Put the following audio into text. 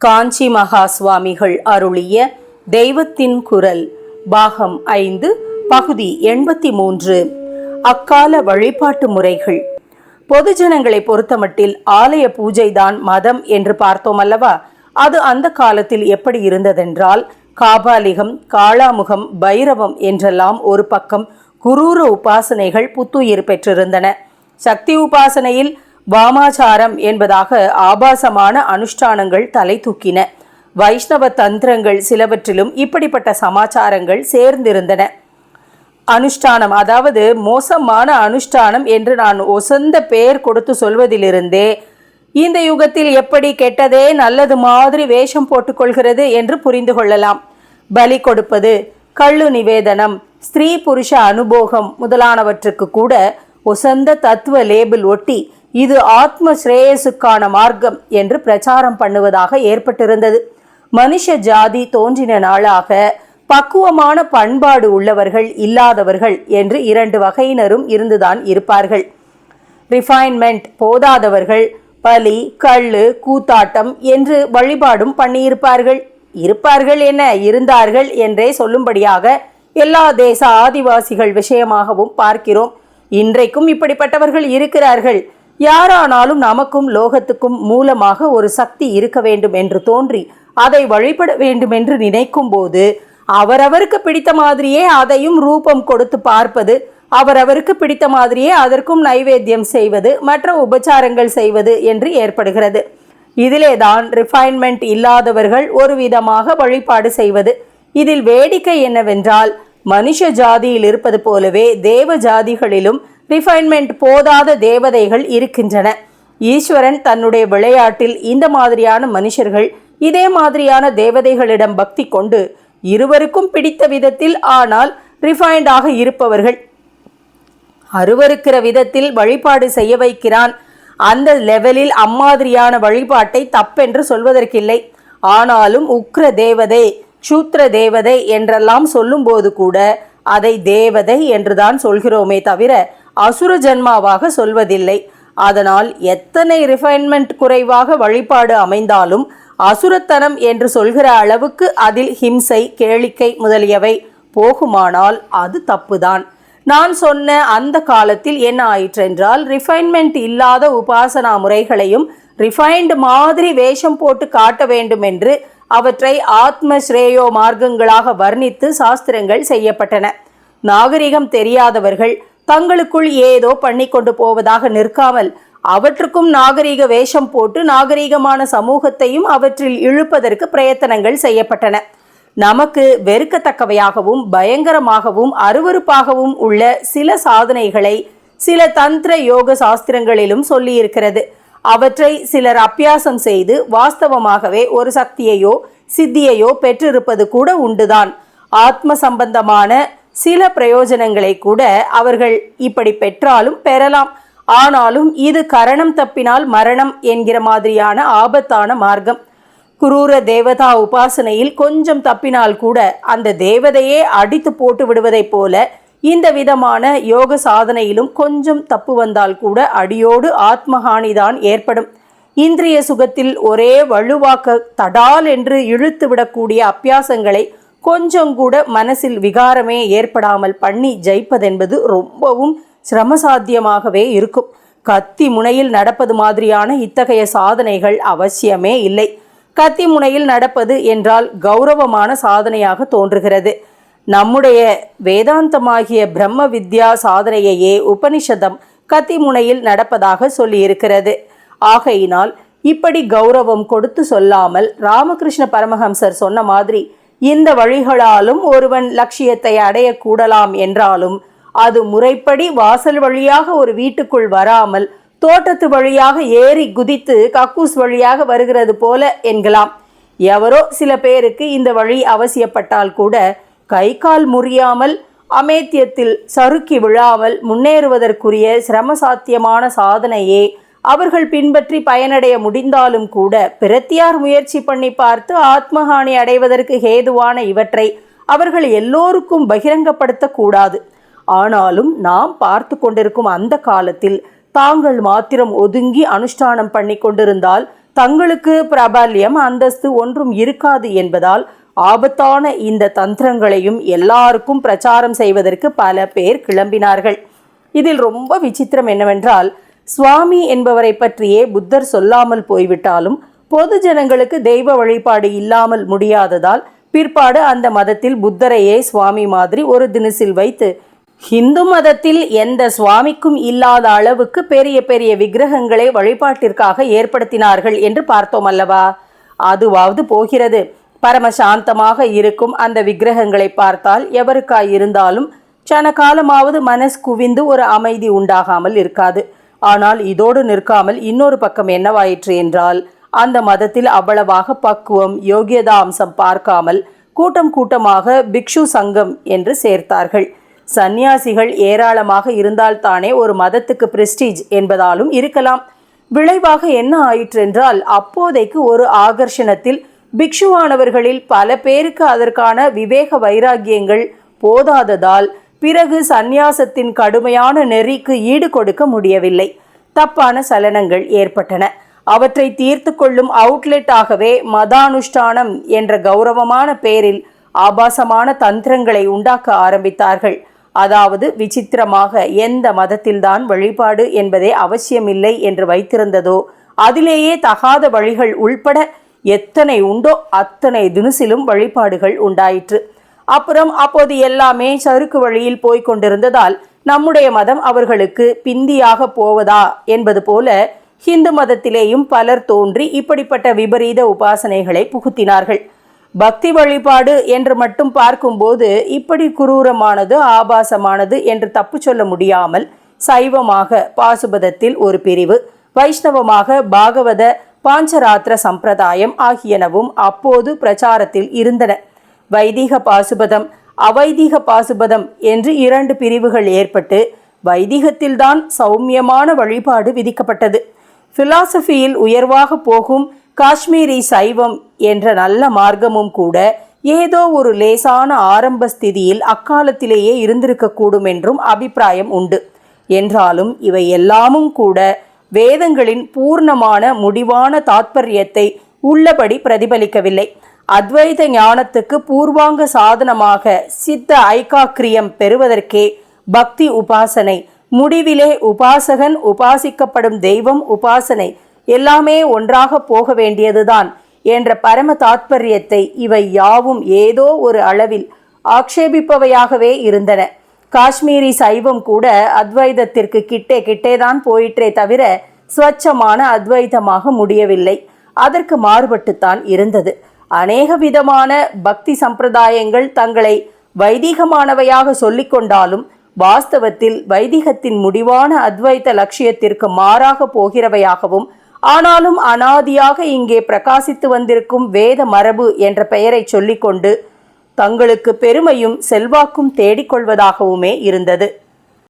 காஞ்சி மகா சுவாமிகள் அருளிய தெய்வத்தின் குரல் பாகம் ஐந்து பகுதி எண்பத்தி மூன்று அக்கால வழிபாட்டு முறைகள். பொதுஜனங்களை பொறுத்தமட்டில் ஆலய பூஜைதான் மதம் என்று பார்த்தோம் அல்லவா அது அந்த காலத்தில் எப்படி இருந்ததென்றால் காபாலிகம் காளாமுகம் பைரவம் என்றெல்லாம் ஒரு பக்கம் குரூர உபாசனைகள் புத்துயிர் பெற்றிருந்தன. சக்தி உபாசனையில் வாமாச்சாரம் என்பதாக ஆபாசமான அனுஷ்டானங்கள் தலை தூக்கின. வைஷ்ணவ தந்திரங்கள் சிலவற்றிலும் இப்படிப்பட்ட சமாச்சாரங்கள் சேர்ந்திருந்தன. அனுஷ்டானம் அதாவது மோசமான அனுஷ்டானம் என்று நான் ஒசந்த பெயர் கொடுத்து சொல்வதிலிருந்தே இந்த யுகத்தில் எப்படி கெட்டதே நல்லது மாதிரி வேஷம் போட்டுக்கொள்கிறது என்று புரிந்து கொள்ளலாம். பலி கொடுப்பது கள்ளு நிவேதனம் ஸ்திரீ புருஷ அனுபோகம் முதலானவற்றுக்கு கூட ஒசந்த தத்துவ லேபிள் ஒட்டி இது ஆத்ம ஸ்ரேயசுக்கான மார்க்கம் என்று பிரச்சாரம் பண்ணுவதாக ஏற்பட்டிருந்தது. மனுஷ ஜாதி தோன்றின நாளாக பக்குவமான பண்பாடு உள்ளவர்கள் இல்லாதவர்கள் என்று இரண்டு வகையினரும் இருந்துதான் இருப்பார்கள். ரிஃபைன்மெண்ட் போதாதவர்கள் பலி கள்ளு கூத்தாட்டம் என்று வழிபாடும் பண்ணியிருப்பார்கள். இருப்பார்கள் என்ன? இருந்தார்கள் என்றே சொல்லும்படியாக எல்லா தேச ஆதிவாசிகள் விஷயமாகவும் பார்க்கிறோம். இன்றைக்கும் இப்படிப்பட்டவர்கள் இருக்கிறார்கள். யாரானாலும் நமக்கும் லோகத்துக்கும் மூலமாக ஒரு சக்தி இருக்க வேண்டும் என்று தோன்றி அதை வழிபட வேண்டும் என்று நினைக்கும் போது அவரவருக்கு பிடித்த மாதிரியே அதையும் ரூபம் கொடுத்து பார்ப்பது அவரவருக்கு பிடித்த மாதிரியே அதற்கும் நைவேத்தியம் செய்வது மற்ற உபச்சாரங்கள் செய்வது என்று ஏற்படுகிறது. இதிலே தான் ரிஃபைன்மெண்ட் இல்லாதவர்கள் ஒரு விதமாக வழிபாடு செய்வது. இதில் வேடிக்கை என்னவென்றால் மனுஷ ஜாதியில் இருப்பது போலவே தேவ ஜாதிகளிலும் ரிஃபைன்மெண்ட் போதாத தேவதைகள் இருக்கின்றன. ஈஸ்வரன் தன்னுடைய விளையாட்டில் இந்த மாதிரியான மனுஷர்கள் இதே மாதிரியான தேவதைகளிடம் பக்தி கொண்டு இருவருக்கும் பிடித்த விதத்தில் ஆனால் ரிஃபைண்டாக இருப்பவர்கள். அருவருக்கிற விதத்தில் வழிபாடு செய்ய வைக்கிறான். அந்த லெவலில் அம்மாதிரியான வழிபாட்டை தப்பென்று சொல்வதற்கில்லை. ஆனாலும் உக்ர தேவதை சூத்ர தேவதை என்றெல்லாம் சொல்லும்போது கூட அதை தேவதை என்றுதான் சொல்கிறோமே தவிர அசுர ஜென்மாவாக சொல்வதில்லை. அதனால் எத்தனை ரிஃபைன்மெண்ட் குறைவாக வழிபாடு அமைந்தாலும் அசுரத்தனம் என்று சொல்கிற அளவுக்கு அதில் ஹிம்சை கேளிக்கை முதலியவை போகுமானால் அது தப்புதான். நான் சொன்ன அந்த காலத்தில் என்ன ஆயிற்றென்றால் ரிஃபைன்மெண்ட் இல்லாத உபாசனா முறைகளையும் ரிஃபைன்டு மாதிரி வேஷம் போட்டு காட்ட வேண்டும் என்று அவற்றை ஆத்ம ஸ்ரேயோ மார்க்கங்களாக வர்ணித்து சாஸ்திரங்கள் செய்யப்பட்டன. நாகரிகம் தெரியாதவர்கள் தங்களுக்குள் ஏதோ பண்ணி கொண்டு போவதாக நிற்காமல் அவற்றுக்கும் நாகரீக வேஷம் போட்டு நாகரீகமான சமூகத்தையும் அவற்றில் இழுப்பதற்கு பிரயத்தனங்கள் செய்யப்பட்டன. நமக்கு வெறுக்கத்தக்கவையாகவும் பயங்கரமாகவும் அருவருப்பாகவும் உள்ள சில சாதனைகளை சில தந்திர யோக சாஸ்திரங்களிலும் சொல்லியிருக்கிறது. அவற்றை சிலர் அப்பியாசம் செய்து வாஸ்தவமாகவே ஒரு சக்தியையோ சித்தியையோ பெற்றிருப்பது கூட உண்டுதான். ஆத்ம சம்பந்தமான சில பிரயோஜனங்களை கூட அவர்கள் இப்படி பெற்றாலும் பெறலாம். ஆனாலும் இது கரணம் தப்பினால் மரணம் என்கிற மாதிரியான ஆபத்தான மார்க்கம். குரூர தேவதா உபாசனையில் கொஞ்சம் தப்பினால் கூட அந்த தேவதையே அடித்து போட்டு விடுவதைப் போல இந்த விதமான யோக சாதனையிலும் கொஞ்சம் தப்பு வந்தால் கூட அடியோடு ஆத்மஹானிதான் ஏற்படும். இந்திரிய சுகத்தில் ஒரே வலுவாக்க தடால் என்று இழுத்து விடக்கூடிய அப்பியாசங்களை கொஞ்சம் கூட மனசில் விகாரமே ஏற்படாமல் பண்ணி ஜெயிப்பதென்பது ரொம்பவும் சிரமசாத்தியமாகவே இருக்கும். கத்தி முனையில் நடப்பது மாதிரியான இத்தகைய சாதனைகள் அவசியமே இல்லை. கத்தி முனையில் நடப்பது என்றால் கௌரவமான சாதனையாக தோன்றுகிறது. நம்முடைய வேதாந்தமாகிய பிரம்ம வித்யா சாதனையையே உபனிஷதம் கத்தி முனையில் நடப்பதாக சொல்லியிருக்கிறது. ஆகையினால் இப்படி கௌரவம் கொடுத்து சொல்லாமல் ராமகிருஷ்ண பரமஹம்சர் சொன்ன மாதிரி இந்த வழிகளாலும் ஒருவன் லட்சியத்தை அடையக்கூடலாம் என்றாலும் அது முறைப்படி வாசல் வழியாக ஒரு வீட்டுக்குள் வராமல் தோட்டத்து வழியாக ஏறி குதித்து கக்கூஸ் வழியாக வருகிறது போல என்கலாம். எவரோ சில பேருக்கு இந்த வழி அவசியப்பட்டால் கூட கை கால் முறியாமல் அமேத்தியத்தில் சறுக்கி விழாமல் முன்னேறுவதற்குரிய சிரமசாத்தியமான சாதனையே அவர்கள் பின்பற்றி பயனடைய முடிந்தாலும் கூட பிரத்தியார் முயற்சி பண்ணி பார்த்து ஆத்மஹானி அடைவதற்கு ஹேதுவான இவற்றை அவர்கள் எல்லோருக்கும் பகிரங்கப்படுத்தக்கூடாது ஆனாலும் நாம் பார்த்து கொண்டிருக்கும் அந்த காலத்தில் தாங்கள் மாத்திரம் ஒதுங்கி அனுஷ்டானம் பண்ணி கொண்டிருந்தால் தங்களுக்கு பிரபல்யம் அந்தஸ்து ஒன்றும் இருக்காது என்பதால் ஆபத்தான இந்த தந்திரங்களையும் எல்லாருக்கும் பிரச்சாரம் செய்வதற்கு பல பேர் கிளம்பினார்கள். இதில் ரொம்ப விசித்திரம் என்னவென்றால் சுவாமி என்பவரை பற்றியே புத்தர் சொல்லாமல் போய்விட்டாலும் பொது ஜனங்களுக்கு தெய்வ வழிபாடு இல்லாமல் முடியாததால் பிற்பாடு அந்த மதத்தில் புத்தரையே சுவாமி மாதிரி ஒரு தினசில் வைத்து ஹிந்து மதத்தில் எந்த சுவாமிக்கும் இல்லாத அளவுக்கு பெரிய பெரிய விக்கிரகங்களை வழிபாட்டிற்காக ஏற்படுத்தினார்கள் என்று பார்த்தோம் அல்லவா? அதுவாவது போகிறது. பரமசாந்தமாக இருக்கும் அந்த விக்கிரகங்களை பார்த்தால் எவருக்காய் இருந்தாலும் சன காலமாவது மனஸ் குவிந்து ஒரு அமைதி உண்டாகாமல் இருக்காது. ஆனால் இதோடு நிற்காமல் இன்னொரு பக்கம் என்னவாயிற்று என்றால் அந்த மதத்தில் அவ்வளவாக பக்குவம் யோகியதா அம்சம் பார்க்காமல் கூட்டம் கூட்டமாக பிக்ஷு சங்கம் என்று சேர்த்தார்கள். சந்நியாசிகள் ஏராளமாக இருந்தால்தானே ஒரு மதத்துக்கு பிரஸ்டீஜ் என்பதாலும் இருக்கலாம். விளைவாக என்ன ஆயிற்றென்றால் அப்போதைக்கு ஒரு ஆகர்ஷணத்தில் பிக்ஷுவானவர்களில் பல பேருக்கு அதற்கான விவேக வைராகியங்கள் போதாததால் பிறகு சந்நியாசத்தின் கடுமையான நெறிக்கு ஈடு கொடுக்க முடியவில்லை. தப்பான சலனங்கள் ஏற்பட்டன. அவற்றை தீர்த்து கொள்ளும் அவுட்லெட்டாகவே மதானுஷ்டானம் என்ற கௌரவமான பெயரில் ஆபாசமான தந்திரங்களை உண்டாக்க ஆரம்பித்தார்கள். அதாவது விசித்திரமாக எந்த மதத்தில்தான் வழிபாடு என்பதே அவசியமில்லை என்று வைத்திருந்ததோ அதிலேயே தகாத வழிகள் உள்பட எத்தனை உண்டோ அத்தனை தினுசிலும் வழிபாடுகள் உண்டாயிற்று. அப்புறம் அப்போது எல்லாமே சறுக்கு வழியில் போய்க் கொண்டிருந்ததால் நம்முடைய மதம் அவர்களுக்கு பிந்தியாக போவதா என்பது போல ஹிந்து மதத்திலேயும் பலர் தோன்றி இப்படிப்பட்ட விபரீத உபாசனைகளை புகுத்தினார்கள். பக்தி வழிபாடு என்று மட்டும் பார்க்கும்போது இப்படி குரூரமானது ஆபாசமானது என்று தப்பு சொல்ல முடியாமல் சைவமாக பாசுபதத்தில் ஒரு பிரிவு வைஷ்ணவமாக பாகவத பாஞ்சராத்திர சம்பிரதாயம் ஆகியனவும் அப்போது பிரச்சாரத்தில் இருந்தன. வைதிக பாசுபதம் அவைதிக பாசுபதம் என்று இரண்டு பிரிவுகள் ஏற்பட்டு வைதிகத்தில்தான் சௌமியமான வழிபாடு விதிக்கப்பட்டது. பிலாசபியில் உயர்வாக போகும் காஷ்மீரி சைவம் என்ற நல்ல மார்க்கமும் கூட ஏதோ ஒரு லேசான ஆரம்ப ஸ்திதியில் அக்காலத்திலேயே இருந்திருக்கக்கூடும் என்றும் அபிப்பிராயம் உண்டு. என்றாலும் இவை எல்லாமும் கூட வேதங்களின் பூர்ணமான முடிவான தாத்பரியத்தை உள்ளபடி பிரதிபலிக்கவில்லை. அத்வைத ஞானத்துக்கு பூர்வாங்க சாதனமாக சித்த ஐகாக்கிரியம் பெறுவதற்கே பக்தி உபாசனை முடிவிலே உபாசகன் உபாசிக்கப்படும் தெய்வம் உபாசனை எல்லாமே ஒன்றாக போக வேண்டியதுதான் என்ற பரம தாத்பரியத்தை இவை யாவும் ஏதோ ஒரு அளவில் ஆக்ஷேபிப்பவையாகவே இருந்தன. காஷ்மீரி சைவம் கூட அத்வைதத்திற்கு கிட்டே கிட்டேதான் போயிற்றே தவிர ஸ்வச்சமான அத்வைதமாக முடியவில்லை. அதற்கு மாறுபட்டுத்தான் இருந்தது. அநேக விதமான பக்தி சம்பிரதாயங்கள் தங்களை வைதிகமானவையாக சொல்லிக்கொண்டாலும் வாஸ்தவத்தில் வைதிகத்தின் முடிவான அத்வைத்த லட்சியத்திற்கு மாறாக போகிறவையாகவும் ஆனாலும் அனாதியாக இங்கே பிரகாசித்து வந்திருக்கும் வேத மரபு என்ற பெயரை சொல்லிக்கொண்டு தங்களுக்கு பெருமையும் செல்வாக்கும் தேடிக்கொள்வதாகவுமே இருந்தது.